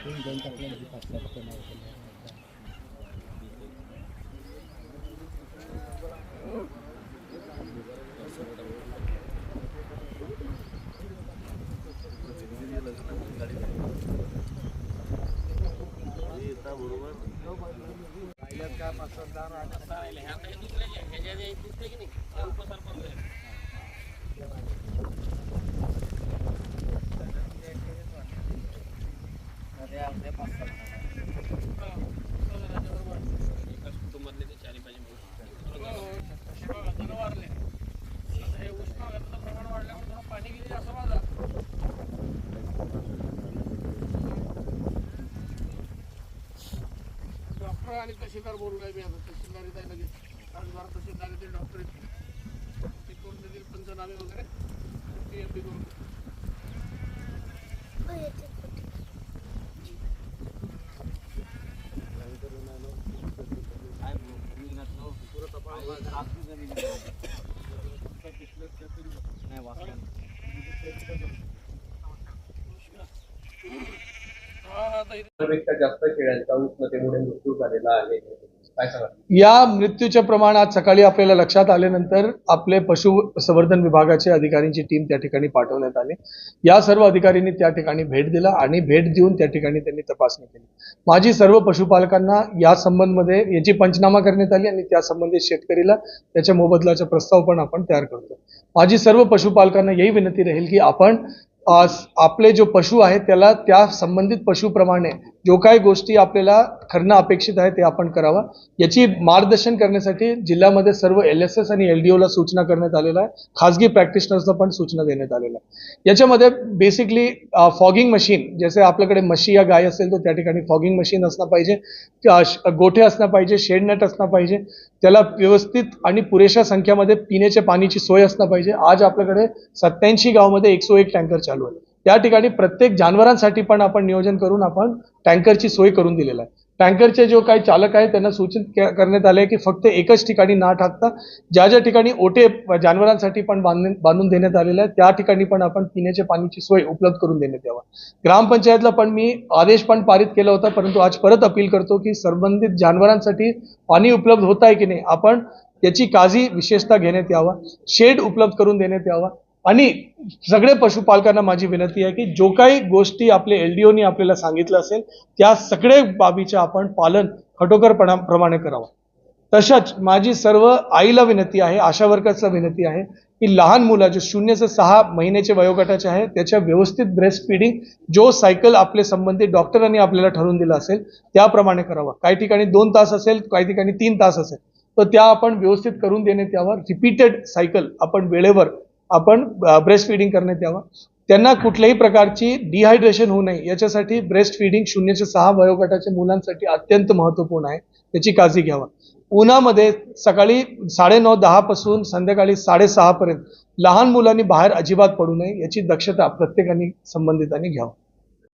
Kita buruan. Lihat kamar saudara. Saya lihat ini kerja kerja di putih ini. Doctor आणि तहसीलदार बोलू काय मी आता. तहसीलदार येत आहे लगेच. आज बारा तहसीलदार येतील डॉक्टर येतील ते करून देतील पंचनामे वगैरे. ते एफ डी करून जास्त शेळ्यांचा उष्णतेमुळे मृत्यू झालेला आहे. या मृत्यूचे प्रमाण आज सकाळी आपल्याला लक्षात आल्यानंतर आपले पशु संवर्धन विभागाचे अधिकाऱ्यांची टीम त्या ठिकाणी पाठवण्यात आली. या सर्व अधिकाऱ्यांनी त्या ठिकाणी भेट दिला आणि भेट देऊन त्या ठिकाणी त्यांनी तपासणी केली. माझी सर्व पशुपालकांना या संबंधमध्ये याची पंचनामा करण्यात आली आणि त्या संबंधित शेतकरीला त्याच्या मोबदल्याचा प्रस्ताव पण आपण तयार करतो. माझी सर्व पशुपालकांना यही विनंती राहील की आपण आपले जो पशु आहे त्याला त्या संबंधित पशुप्रमाणे जो काही गोष्टी आपल्याला करणं अपेक्षित आहे ते आपण करावं. याची मार्गदर्शन करण्यासाठी जिल्ह्यामध्ये सर्व एल एस एस आणि एल डी ओला सूचना करण्यात आलेल्या आहे खाजगी प्रॅक्टिशनर्सला पण सूचना देण्यात आलेल्या आहे याच्यामध्ये बेसिकली फॉगिंग मशीन जसे आपल्याकडे म्हशी या गाय असेल तर त्या ठिकाणी फॉगिंग मशीन असणं पाहिजे. गोठे असणं पाहिजे शेड नेट असणं पाहिजे. त्याला व्यवस्थित आणि पुरेशा संख्यामध्ये पिण्याच्या पाण्याची सोय असणं पाहिजे. आज आपल्याकडे सत्याऐंशी गावामध्ये एकशे एक टँकर चालू आहे त्या ठिकाणी प्रत्येक जानवरांसाठी पण आपण नियोजन करून आपण टँकरची सोय करून दिलेला आहे. टँकरचे जो काही चालक आहे त्यांना सूचित करण्यात आले की फक्त एकच ठिकाणी ना टाकता ज्या ज्या ठिकाणी ओटे जनावरांसाठी पण बांधून बांधून देण्यात आलेले आहे त्या ठिकाणी पण आपण पिण्याच्या पाण्याची सोय उपलब्ध करून देण्यात यावा. ग्रामपंचायतला पण मी आदेश पण पारित केला होता परंतु आज परत अपील करतो की संबंधित जनावरांसाठी पाणी उपलब्ध होत आहे की नाही आपण त्याची काळजी विशेषतः घेण्यात यावा. शेड उपलब्ध करून देण्यात यावा. आणि सगळे पशुपालकांना माझी विनंती आहे की जो काही गोष्टी आपले एलडीओनी आपल्याला सांगितलं असेल त्या सगळे बाबीचं आपण पालन खटोकरपणा प्रमाणे करावं. तशाच माझी सर्व आईला विनंती आहे आशा वर्कर्सला विनंती आहे की लहान मुलं जे शून्य सहा महिन्याचे वयोगटाचे आहे त्याच्या व्यवस्थित ब्रेस्ट फिडिंग जो सायकल आपले संबंधित डॉक्टरांनी आपल्याला ठरवून दिला असेल त्याप्रमाणे करावा. काही ठिकाणी दोन तास असेल काही ठिकाणी तीन तास असेल तर त्या आपण व्यवस्थित करून देणे त्यावर रिपीटेड सायकल आपण वेळेवर आपण ब्रेस्ट फिडिंग करण्यात यावं. त्यांना कुठल्याही प्रकारची डिहायड्रेशन होऊ नये. याच्यासाठी ब्रेस्ट फिडिंग शून्यचे सहा वयोगटाच्या मुलांसाठी अत्यंत महत्त्वपूर्ण आहे. त्याची काळजी घ्यावा. उन्हामध्ये सकाळी साडेनऊ दहा पासून संध्याकाळी साडेसहापर्यंत लहान मुलांनी बाहेर अजिबात पडू नये. याची दक्षता प्रत्येकाने संबंधितांनी घ्यावं.